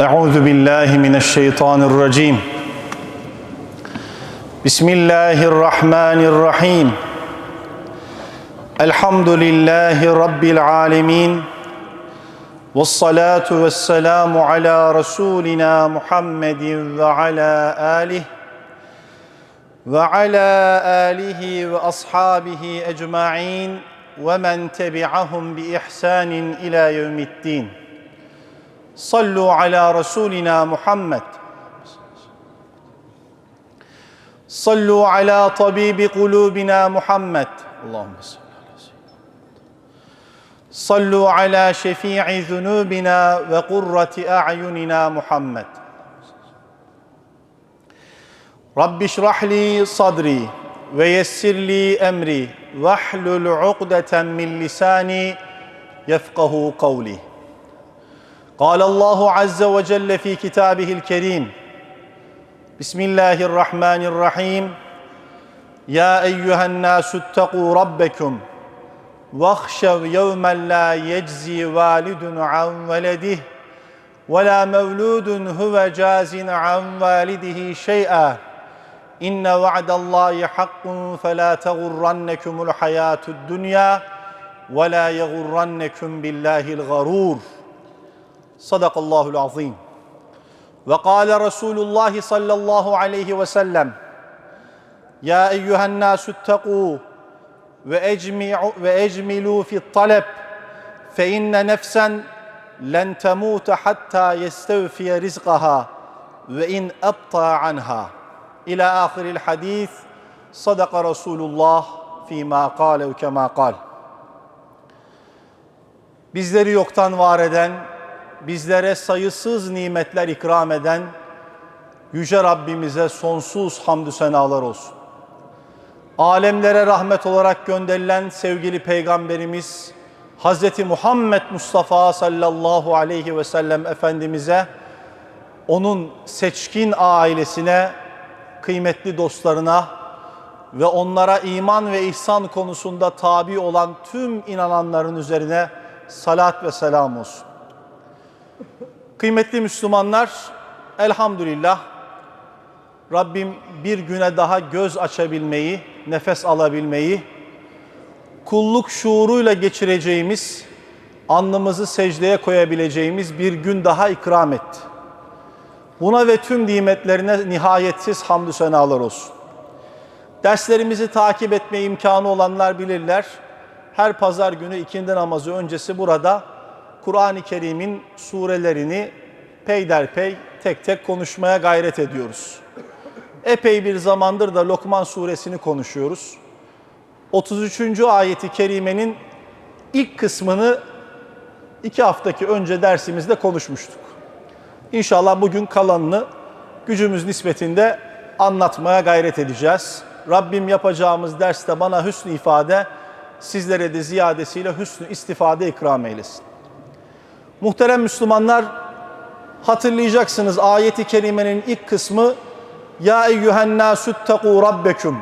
أعوذ بالله من الشيطان الرجيم. بسم الله الرحمن الرحيم. الحمد لله رب العالمين والصلاة والسلام على رسولنا محمد وعلى آله وعلى آله وأصحابه أجمعين ومن تبعهم بإحسان إلى يوم الدين. صلوا على رسولنا محمد. صلوا على طبيب قلوبنا محمد. اللهم صل على سيدنا صلوا على شفيع ذنوبنا وقرة أعيننا محمد. رب اشرح لي صدري ويسر لي أمري واحلل عقدة من لساني يفقه قولي. قال الله عز وجل في كتابه الكريم بسم الله الرحمن الرحيم. يا أيها الناس اتقوا ربكم واخشوا يوما لا يجزي والد عن ولده ولا مولود هو جاز عن والده شيئا. إن وعد الله حق فلا تغرنكم الحياة الدنيا ولا يغرنكم بالله الغرور. صدق الله العظيم. وقال رسول الله صلى الله عليه وسلم يا أيها الناس اتقوا واجمعوا وأجملوا في الطلب فإن نفسا لن تموت حتى يستوفي رزقها وإن أبطى عنها. إلى آخر الحديث صدق رسول الله فيما قال وكما قال. Bizleri yoktan var eden bizlere sayısız nimetler ikram eden Yüce Rabbimize sonsuz hamdü senalar olsun. Alemlere rahmet olarak gönderilen sevgili Peygamberimiz Hz. Muhammed Mustafa sallallahu aleyhi ve sellem Efendimiz'e, onun seçkin ailesine, kıymetli dostlarına ve onlara iman ve ihsan konusunda tabi olan tüm inananların üzerine salat ve selam olsun. Kıymetli Müslümanlar, elhamdülillah Rabbim bir güne daha göz açabilmeyi, nefes alabilmeyi, kulluk şuuruyla geçireceğimiz, alnımızı secdeye koyabileceğimiz bir gün daha ikram etti. Buna ve tüm nimetlerine nihayetsiz hamdü senalar olsun. Derslerimizi takip etme imkanı olanlar bilirler. Her pazar günü ikindi namazı öncesi burada Kur'an-ı Kerim'in surelerini peyderpey tek tek konuşmaya gayret ediyoruz. Epey bir zamandır da Lokman suresini konuşuyoruz. 33. ayeti kerimenin ilk kısmını iki haftaki önce dersimizde konuşmuştuk. İnşallah bugün kalanını gücümüz nispetinde anlatmaya gayret edeceğiz. Rabbim yapacağımız derste bana hüsnü ifade, sizlere de ziyadesiyle hüsnü istifade ikram eylesin. Muhterem Müslümanlar hatırlayacaksınız ayeti kerimenin ilk kısmı Ya eyyühen nâsüttekû rabbekum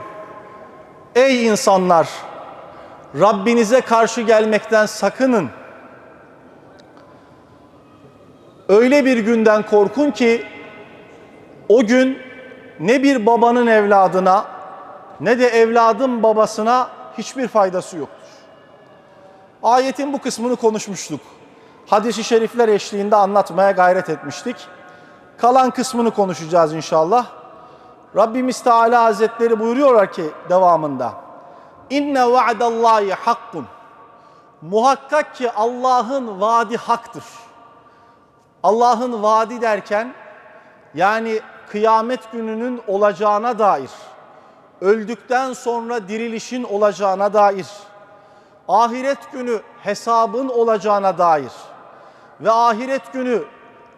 Ey insanlar Rabbinize karşı gelmekten sakının. Öyle bir günden korkun ki o gün ne bir babanın evladına ne de evladın babasına hiçbir faydası yoktur. Ayetin bu kısmını konuşmuştuk hadis-i şerifler eşliğinde anlatmaya gayret etmiştik. Kalan kısmını konuşacağız inşallah. Rabbimiz Teala Hazretleri buyuruyorlar ki devamında. İnne va'dallahi hakkun. Muhakkak ki Allah'ın vaadi haktır. Allah'ın vaadi derken yani kıyamet gününün olacağına dair, öldükten sonra dirilişin olacağına dair, ahiret günü hesabın olacağına dair, ve ahiret günü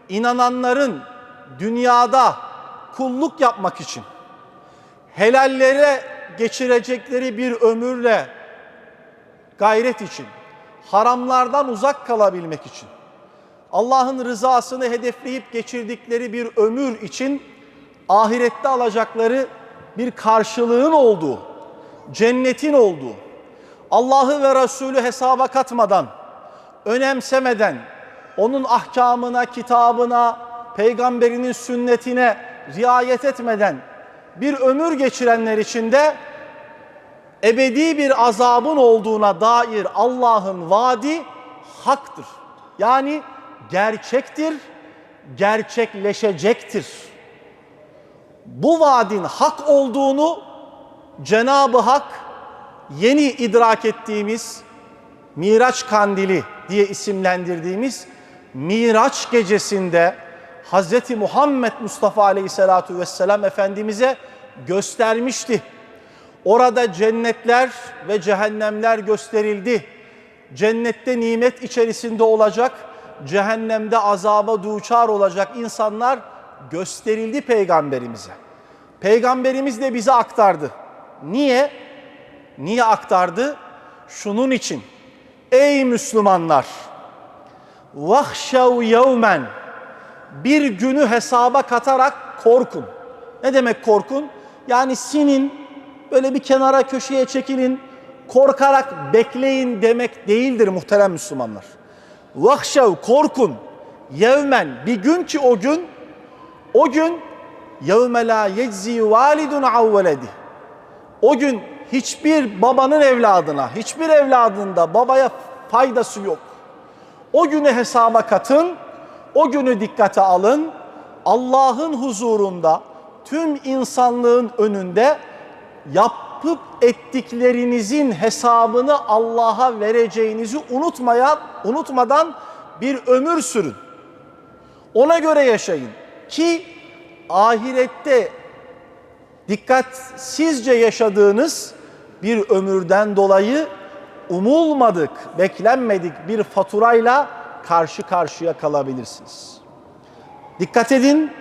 inananların dünyada kulluk yapmak için helallere geçirecekleri bir ömürle gayret için, haramlardan uzak kalabilmek için, Allah'ın rızasını hedefleyip geçirdikleri bir ömür için ahirette alacakları bir karşılığın olduğu, cennetin olduğu, Allah'ı ve Resulü hesaba katmadan, önemsemeden, onun ahkamına, kitabına, peygamberinin sünnetine riayet etmeden bir ömür geçirenler için de ebedi bir azabın olduğuna dair Allah'ın vaadi haktır. Yani gerçektir, gerçekleşecektir. Bu vaadin hak olduğunu Cenab-ı Hak yeni idrak ettiğimiz Miraç Kandili diye isimlendirdiğimiz Miraç gecesinde Hz. Muhammed Mustafa Aleyhisselatu Vesselam Efendimiz'e göstermişti. Orada cennetler ve cehennemler gösterildi. Cennette nimet içerisinde olacak, cehennemde azaba duçar olacak insanlar gösterildi peygamberimize. Peygamberimiz de bize aktardı. Niye? Niye aktardı? Şunun için. Ey Müslümanlar! Vahşav yevmen bir günü hesaba katarak korkun. Ne demek korkun? Yani sinin böyle bir kenara köşeye çekilin, korkarak bekleyin demek değildir muhterem Müslümanlar. Vahşav korkun. Yevmen bir gün ki o gün o gün yevme la yeczi validun avveledi. O gün hiçbir babanın evladına, hiçbir evladında babaya faydası yok. O günü hesaba katın, o günü dikkate alın. Allah'ın huzurunda, tüm insanlığın önünde yapıp ettiklerinizin hesabını Allah'a vereceğinizi unutmayan, unutmadan bir ömür sürün. Ona göre yaşayın ki ahirette dikkatsizce yaşadığınız bir ömürden dolayı umulmadık, beklenmedik bir faturayla karşı karşıya kalabilirsiniz. Dikkat edin,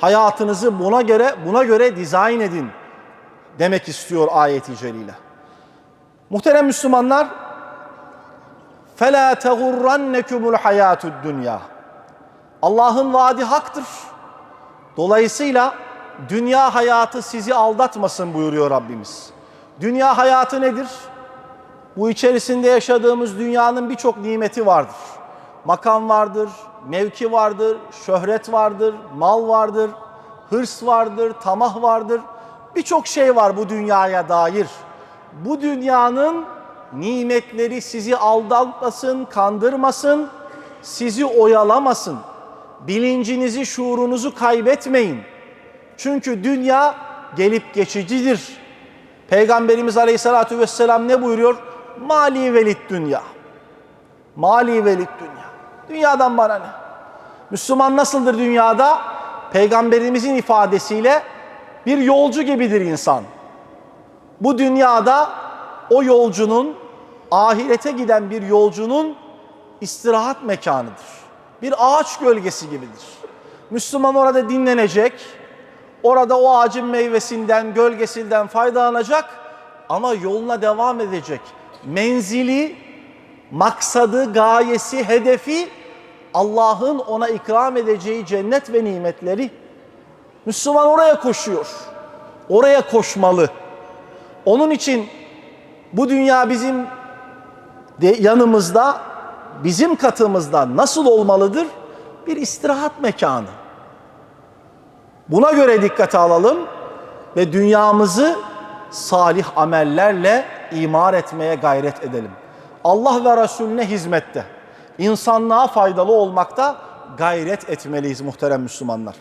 hayatınızı buna göre buna göre dizayn edin demek istiyor ayeti celile. Muhterem Müslümanlar, فَلَا تَغُرَّنَّكُمُ الْحَيَاتُ الدُّنْيَا Allah'ın vaadi haktır. Dolayısıyla dünya hayatı sizi aldatmasın buyuruyor Rabbimiz. Dünya hayatı nedir? Bu içerisinde yaşadığımız dünyanın birçok nimeti vardır. Makam vardır, mevki vardır, şöhret vardır, mal vardır, hırs vardır, tamah vardır. Birçok şey var bu dünyaya dair. Bu dünyanın nimetleri sizi aldatmasın, kandırmasın, sizi oyalamasın. Bilincinizi, şuurunuzu kaybetmeyin. Çünkü dünya gelip geçicidir. Peygamberimiz Aleyhisselatü Vesselam ne buyuruyor? Mali velit dünya. Mali velit dünya. Dünyadan bana ne? Müslüman nasıldır dünyada? Peygamberimizin ifadesiyle bir yolcu gibidir insan. Bu dünyada o yolcunun, ahirete giden bir yolcunun istirahat mekanıdır. Bir ağaç gölgesi gibidir. Müslüman orada dinlenecek, orada o ağacın meyvesinden, gölgesinden faydalanacak ama yoluna devam edecek. Menzili, maksadı, gayesi, hedefi Allah'ın ona ikram edeceği cennet ve nimetleri. Müslüman oraya koşuyor. Oraya koşmalı. Onun için bu dünya bizim yanımızda, bizim katımızda nasıl olmalıdır? Bir istirahat mekanı. Buna göre dikkate alalım ve dünyamızı salih amellerle imar etmeye gayret edelim. Allah ve Resulüne hizmette, insanlığa faydalı olmakta gayret etmeliyiz muhterem Müslümanlar.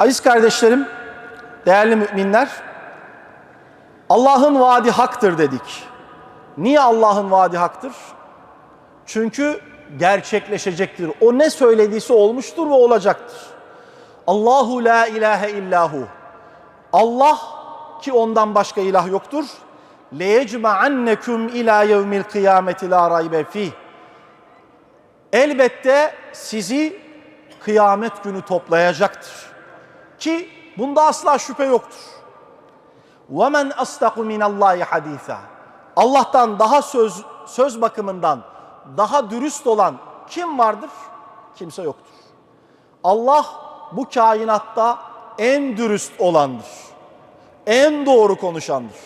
Aziz kardeşlerim, değerli müminler, Allah'ın vaadi haktır dedik. Niye Allah'ın vaadi haktır? Çünkü gerçekleşecektir. O ne söylediyse olmuştur ve olacaktır. Allahu la ilahe illahu. Allah ki ondan başka ilah yoktur. Leyecma'annekum ila yevmil kıyameti la raybe fih. Elbette sizi kıyamet günü toplayacaktır. Ki bunda asla şüphe yoktur. وَمَنْ أَصْدَقُ مِنَ اللّٰهِ حَد۪يثًا Allah'tan daha söz, söz bakımından daha dürüst olan kim vardır? Kimse yoktur. Allah bu kainatta en dürüst olandır. En doğru konuşandır.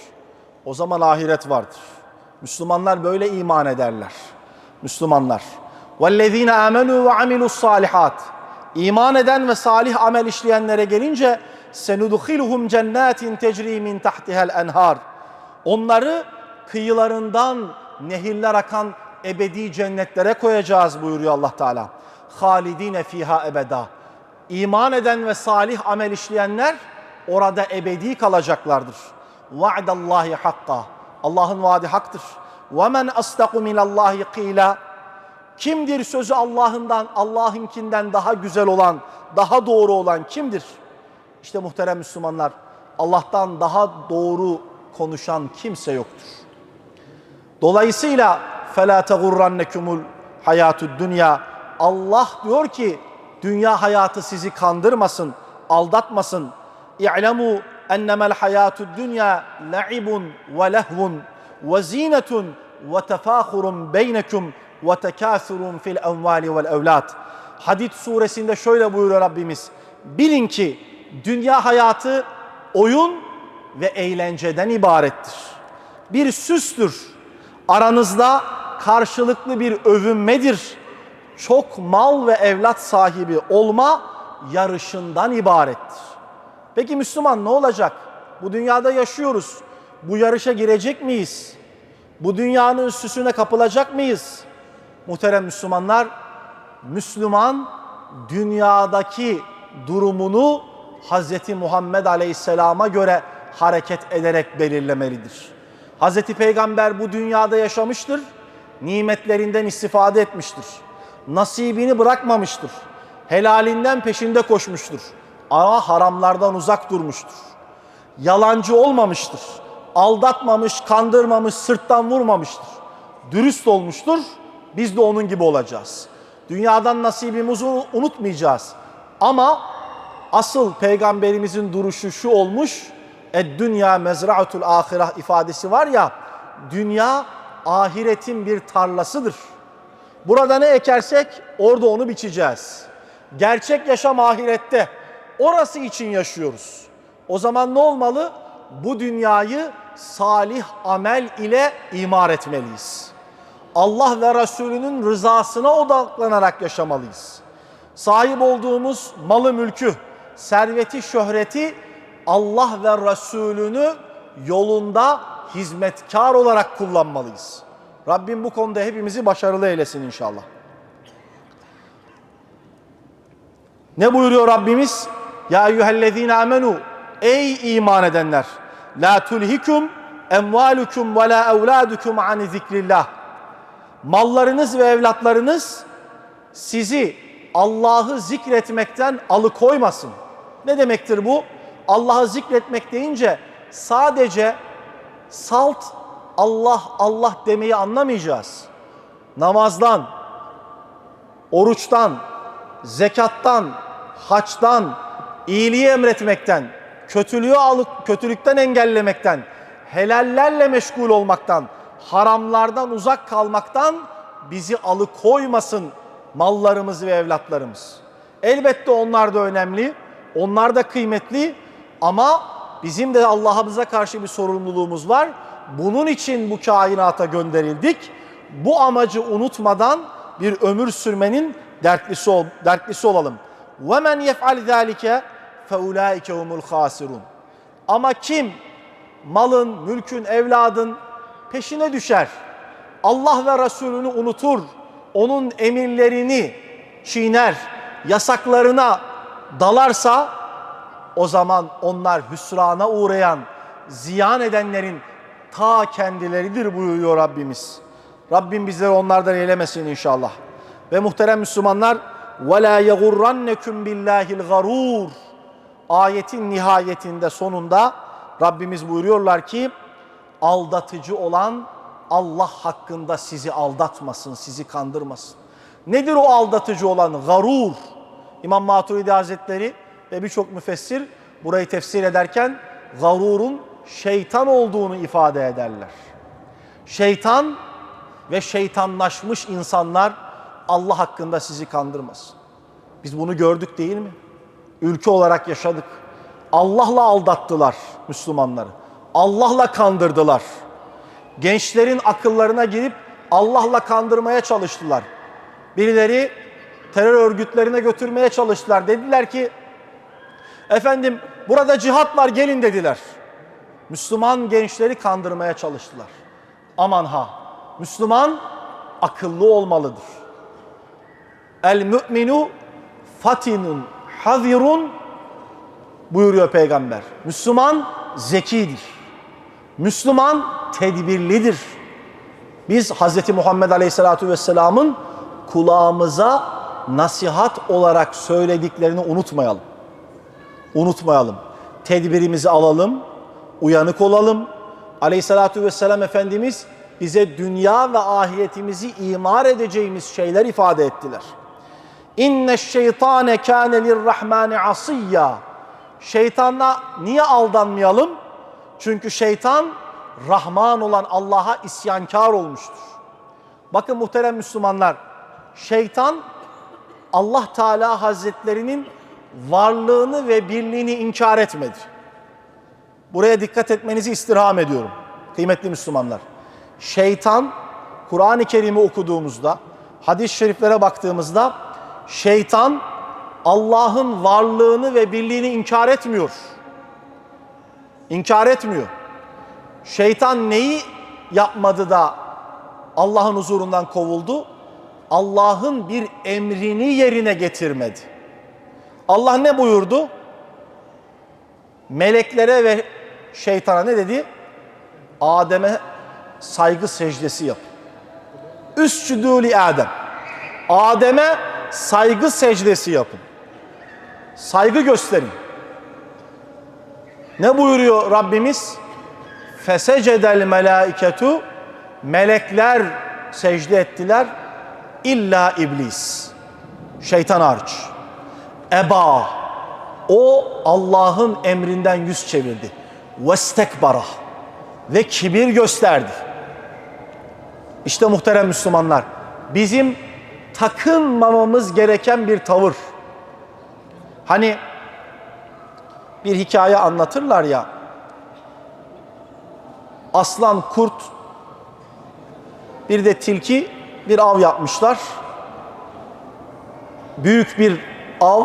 O zaman ahiret vardır. Müslümanlar böyle iman ederler. Müslümanlar. وَالَّذ۪ينَ آمَنُوا وَعَمِلُوا الصَّالِحَاتِ İman eden ve salih amel işleyenlere gelince سَنُدْخِلُهُمْ جَنَّاتٍ تَجْرِي مِنْ تَحْتِهَا الْاَنْهَارِ Onları kıyılarından nehirler akan ebedi cennetlere koyacağız buyuruyor Allah Teala. Halidine fiha ebeda. İman eden ve salih amel işleyenler orada ebedi kalacaklardır. Va'dallahi hakka. Allah'ın vaadi haktır. Ve men astaku minallahi qila. Kimdir sözü Allah'ından, Allah'ınkinden daha güzel olan, daha doğru olan kimdir? İşte muhterem Müslümanlar, Allah'tan daha doğru konuşan kimse yoktur. Dolayısıyla فَلَا تَغُرَّنَّكُمُ الْحَيَاتُ dünya. Allah diyor ki dünya hayatı sizi kandırmasın, aldatmasın. i'lemu ennemel hayatu dünya la'ibun ve lehvun ve zinetun ve tefâhurun beynekum ve tekâsurun fil envali vel evlad. Hadid suresinde şöyle buyuruyor Rabbimiz. Bilin ki dünya hayatı oyun ve eğlenceden ibarettir. Bir süstür. Aranızda karşılıklı bir övünmedir. Çok mal ve evlat sahibi olma yarışından ibarettir. Peki Müslüman ne olacak? Bu dünyada yaşıyoruz. Bu yarışa girecek miyiz? Bu dünyanın süsüne kapılacak mıyız? Muhterem Müslümanlar, Müslüman dünyadaki durumunu Hz. Muhammed Aleyhisselam'a göre hareket ederek belirlemelidir. Hz. Peygamber bu dünyada yaşamıştır, nimetlerinden istifade etmiştir. Nasibini bırakmamıştır. Helalinden peşinde koşmuştur. Ama haramlardan uzak durmuştur. Yalancı olmamıştır. Aldatmamış, kandırmamış, sırttan vurmamıştır. Dürüst olmuştur. Biz de onun gibi olacağız. Dünyadan nasibimizi unutmayacağız. Ama asıl peygamberimizin duruşu şu olmuş. Ed dünya mezra'atul ahireh ifadesi var ya. Dünya ahiretin bir tarlasıdır. Burada ne ekersek orada onu biçeceğiz. Gerçek yaşam ahirette. Orası için yaşıyoruz. O zaman ne olmalı? Bu dünyayı salih amel ile imar etmeliyiz. Allah ve Resulünün rızasına odaklanarak yaşamalıyız. Sahip olduğumuz malı mülkü, serveti, şöhreti Allah ve Resulünü yolunda hizmetkar olarak kullanmalıyız. Rabbim bu konuda hepimizi başarılı eylesin inşallah. Ne buyuruyor Rabbimiz? Ya eyyühellezine amenu Ey iman edenler! La tulhikum emvalukum ve la evladukum an zikrillah. Mallarınız ve evlatlarınız sizi Allah'ı zikretmekten alıkoymasın. Ne demektir bu? Allah'ı zikretmek deyince sadece salt Allah Allah demeyi anlamayacağız. Namazdan, oruçtan, zekattan, haçtan, iyiliği emretmekten, kötülüğü alıp kötülükten engellemekten, helallerle meşgul olmaktan, haramlardan uzak kalmaktan bizi alıkoymasın mallarımız ve evlatlarımız. Elbette onlar da önemli, onlar da kıymetli ama bizim de Allah'ımıza karşı bir sorumluluğumuz var. Bunun için bu kainata gönderildik. Bu amacı unutmadan bir ömür sürmenin dertlisi, ol, dertlisi olalım. وَمَنْ يَفْعَلْ ذَٰلِكَ فَاُولَٰئِكَ هُمُ الْخَاسِرُونَ Ama kim malın, mülkün, evladın peşine düşer, Allah ve Resulünü unutur, onun emirlerini çiğner, yasaklarına dalarsa o zaman onlar hüsrana uğrayan, ziyan edenlerin ta kendileridir buyuruyor Rabbimiz. Rabbim bizleri onlardan eylemesin inşallah. Ve muhterem Müslümanlar وَلَا يَغُرَّنَّكُمْ بِاللّٰهِ الْغَرُورِ Ayetin nihayetinde sonunda Rabbimiz buyuruyorlar ki aldatıcı olan Allah hakkında sizi aldatmasın, sizi kandırmasın. Nedir o aldatıcı olan? Garur. İmam Maturidi Hazretleri ve birçok müfessir burayı tefsir ederken garurun şeytan olduğunu ifade ederler. Şeytan ve şeytanlaşmış insanlar Allah hakkında sizi kandırmasın. Biz bunu gördük değil mi? Ülke olarak yaşadık. Allah'la aldattılar Müslümanları. Allah'la kandırdılar. Gençlerin akıllarına girip Allah'la kandırmaya çalıştılar. Birileri terör örgütlerine götürmeye çalıştılar. Dediler ki efendim burada cihat var gelin dediler. Müslüman gençleri kandırmaya çalıştılar. Aman ha Müslüman akıllı olmalıdır. El müminu fatinun hazirun buyuruyor peygamber. Müslüman zekidir. Müslüman tedbirlidir. Biz Hz. Muhammed Aleyhisselatü Vesselam'ın kulağımıza nasihat olarak söylediklerini unutmayalım. Unutmayalım. Tedbirimizi alalım, uyanık olalım. Aleyhissalatü Vesselam Efendimiz bize dünya ve ahiretimizi imar edeceğimiz şeyler ifade ettiler. İnne şeytane kâne lirrahmani asiyya. Şeytanla niye aldanmayalım? Çünkü şeytan Rahman olan Allah'a isyankar olmuştur. Bakın muhterem Müslümanlar, şeytan Allah Teala Hazretlerinin varlığını ve birliğini inkar etmedi. Buraya dikkat etmenizi istirham ediyorum kıymetli Müslümanlar. Şeytan Kur'an-ı Kerim'i okuduğumuzda, hadis-i şeriflere baktığımızda şeytan Allah'ın varlığını ve birliğini inkar etmiyor. İnkar etmiyor. Şeytan neyi yapmadı da Allah'ın huzurundan kovuldu? Allah'ın bir emrini yerine getirmedi. Allah ne buyurdu? Meleklere ve şeytana ne dedi? Adem'e saygı secdesi yap. Üscüdü li Adem. Adem'e saygı secdesi yapın. Saygı gösterin. Ne buyuruyor Rabbimiz? Fesecedel melaiketu melekler secde ettiler illa iblis. Şeytan hariç. Eba o Allah'ın emrinden yüz çevirdi. Vestekbara ve kibir gösterdi. İşte muhterem Müslümanlar bizim takınmamamız gereken bir tavır. Hani bir hikaye anlatırlar ya. Aslan, kurt, bir de tilki bir av yapmışlar. Büyük bir av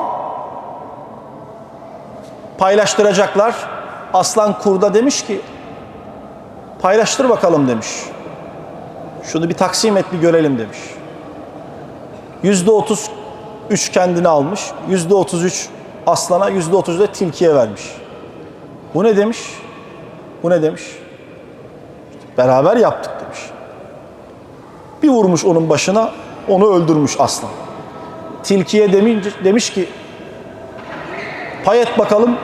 paylaştıracaklar. Aslan kurda demiş ki paylaştır bakalım demiş. Şunu bir taksim et bir görelim demiş. Yüzde otuz üç kendine almış. Yüzde otuz üç aslana, yüzde otuz da tilkiye vermiş. Bu ne demiş? Bu ne demiş? Beraber yaptık demiş. Bir vurmuş onun başına, onu öldürmüş aslan. Tilkiye demiş, demiş ki, pay et bakalım.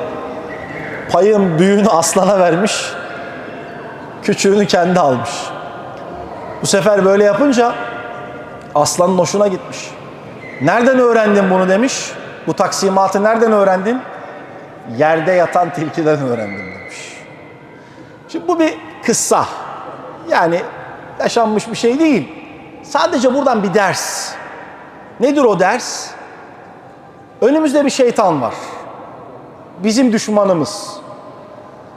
Payın büyüğünü aslana vermiş, küçüğünü kendi almış. Bu sefer böyle yapınca aslanın hoşuna gitmiş. Nereden öğrendin bunu demiş. Bu taksimatı nereden öğrendin? Yerde yatan tilkiden öğrendim demiş. Şimdi bu bir kıssa. Yani yaşanmış bir şey değil. Sadece buradan bir ders. Nedir o ders? Önümüzde bir şeytan var. Bizim düşmanımız.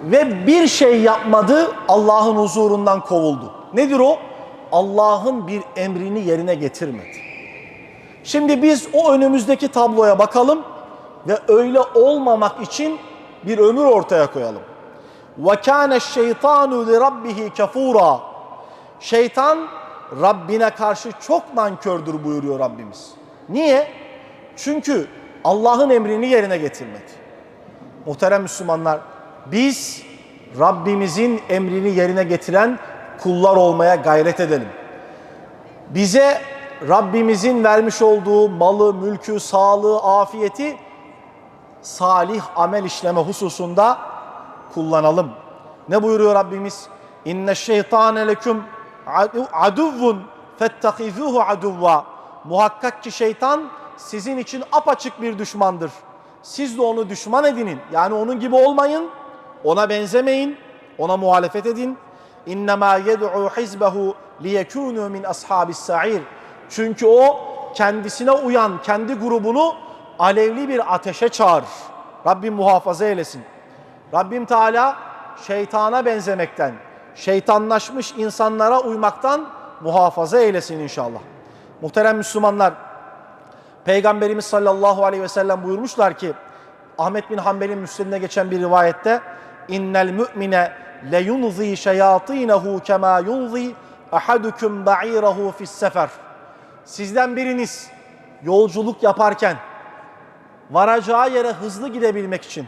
Ve bir şey yapmadı, Allah'ın huzurundan kovuldu. Nedir o? Allah'ın bir emrini yerine getirmedi. Şimdi biz o önümüzdeki tabloya bakalım ve öyle olmamak için bir ömür ortaya koyalım. وَكَانَ الشَّيْطَانُ لِرَبِّهِ كَفُورًا Şeytan Rabbine karşı çok nankördür buyuruyor Rabbimiz. Niye? Çünkü Allah'ın emrini yerine getirmedi. Muhterem Müslümanlar, biz Rabbimizin emrini yerine getiren kullar olmaya gayret edelim. Bize Rabbimizin vermiş olduğu malı, mülkü, sağlığı, afiyeti salih amel işleme hususunda kullanalım. Ne buyuruyor Rabbimiz? İnne şeytane leküm aduvvun fettahizuhu aduvva. Muhakkak ki şeytan sizin için apaçık bir düşmandır. Siz de onu düşman edinin. Yani onun gibi olmayın. Ona benzemeyin. Ona muhalefet edin. İnnemâ yed'u hizbehu liyekûnû min ashabis sa'ir. Çünkü o kendisine uyan kendi grubunu alevli bir ateşe çağırır. Rabbim muhafaza eylesin. Rabbim Teala şeytana benzemekten, şeytanlaşmış insanlara uymaktan muhafaza eylesin inşallah. Muhterem Müslümanlar, Peygamberimiz sallallahu aleyhi ve sellem buyurmuşlar ki Ahmet bin Hanbel'in müslimine geçen bir rivayette innel mü'mine yunzi şeyatinehu kema yunzi ahadukum ba'irahu fis sefer. Sizden biriniz yolculuk yaparken varacağı yere hızlı gidebilmek için,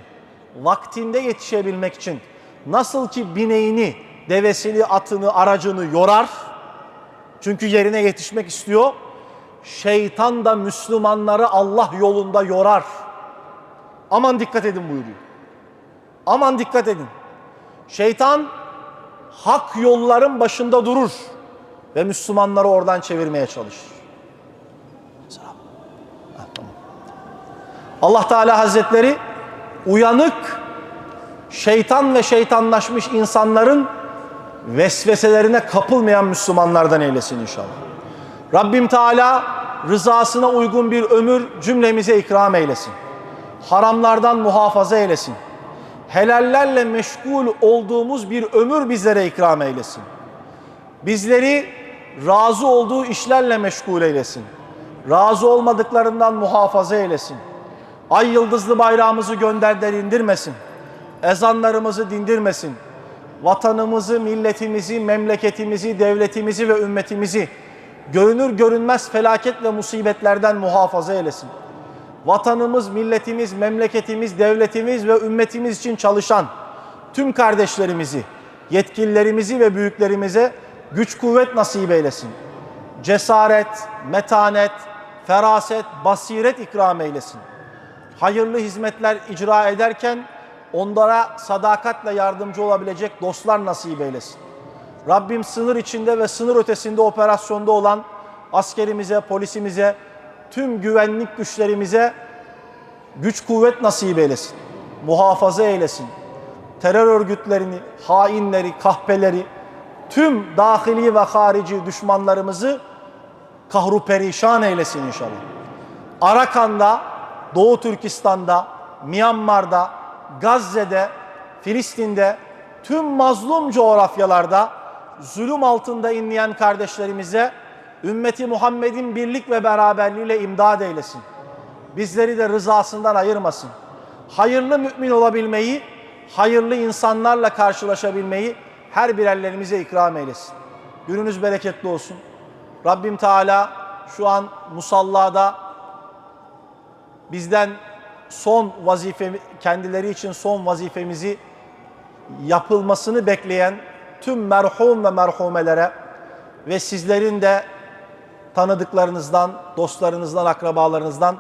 vaktinde yetişebilmek için nasıl ki bineğini, devesini, atını, aracını yorar, çünkü yerine yetişmek istiyor, şeytan da Müslümanları Allah yolunda yorar. Aman dikkat edin buyuruyor. Aman dikkat edin. Şeytan hak yolların başında durur ve Müslümanları oradan çevirmeye çalışır. Allah Teala Hazretleri uyanık, şeytan ve şeytanlaşmış insanların vesveselerine kapılmayan Müslümanlardan eylesin inşallah. Rabbim Teala rızasına uygun bir ömür cümlemize ikram eylesin. Haramlardan muhafaza eylesin. Helallerle meşgul olduğumuz bir ömür bizlere ikram eylesin. Bizleri razı olduğu işlerle meşgul eylesin. Razı olmadıklarından muhafaza eylesin. Ay yıldızlı bayrağımızı gönderden indirmesin. Ezanlarımızı dindirmesin. Vatanımızı, milletimizi, memleketimizi, devletimizi ve ümmetimizi görünür görünmez felaket ve musibetlerden muhafaza eylesin. Vatanımız, milletimiz, memleketimiz, devletimiz ve ümmetimiz için çalışan tüm kardeşlerimizi, yetkililerimizi ve büyüklerimize güç kuvvet nasip eylesin. Cesaret, metanet, feraset, basiret ikram eylesin. Hayırlı hizmetler icra ederken onlara sadakatle yardımcı olabilecek dostlar nasip eylesin. Rabbim sınır içinde ve sınır ötesinde operasyonda olan askerimize, polisimize, tüm güvenlik güçlerimize güç kuvvet nasip eylesin. Muhafaza eylesin. Terör örgütlerini, hainleri, kahpeleri, tüm dahili ve harici düşmanlarımızı kahru perişan eylesin inşallah. Arakan'da, Doğu Türkistan'da, Myanmar'da, Gazze'de, Filistin'de, tüm mazlum coğrafyalarda zulüm altında inleyen kardeşlerimize ümmeti Muhammed'in birlik ve beraberliğiyle imdad eylesin. Bizleri de rızasından ayırmasın. Hayırlı mümin olabilmeyi, hayırlı insanlarla karşılaşabilmeyi her birerlerimize ikram eylesin. Gününüz bereketli olsun. Rabbim Teala şu an musallada bizden son vazife kendileri için son vazifemizi yapılmasını bekleyen tüm merhum ve merhumelere ve sizlerin de tanıdıklarınızdan, dostlarınızdan, akrabalarınızdan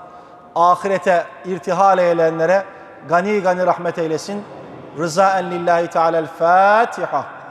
ahirete irtihal eyleyenlere gani gani rahmet eylesin. Rızaen lillahi teala'l Fatiha.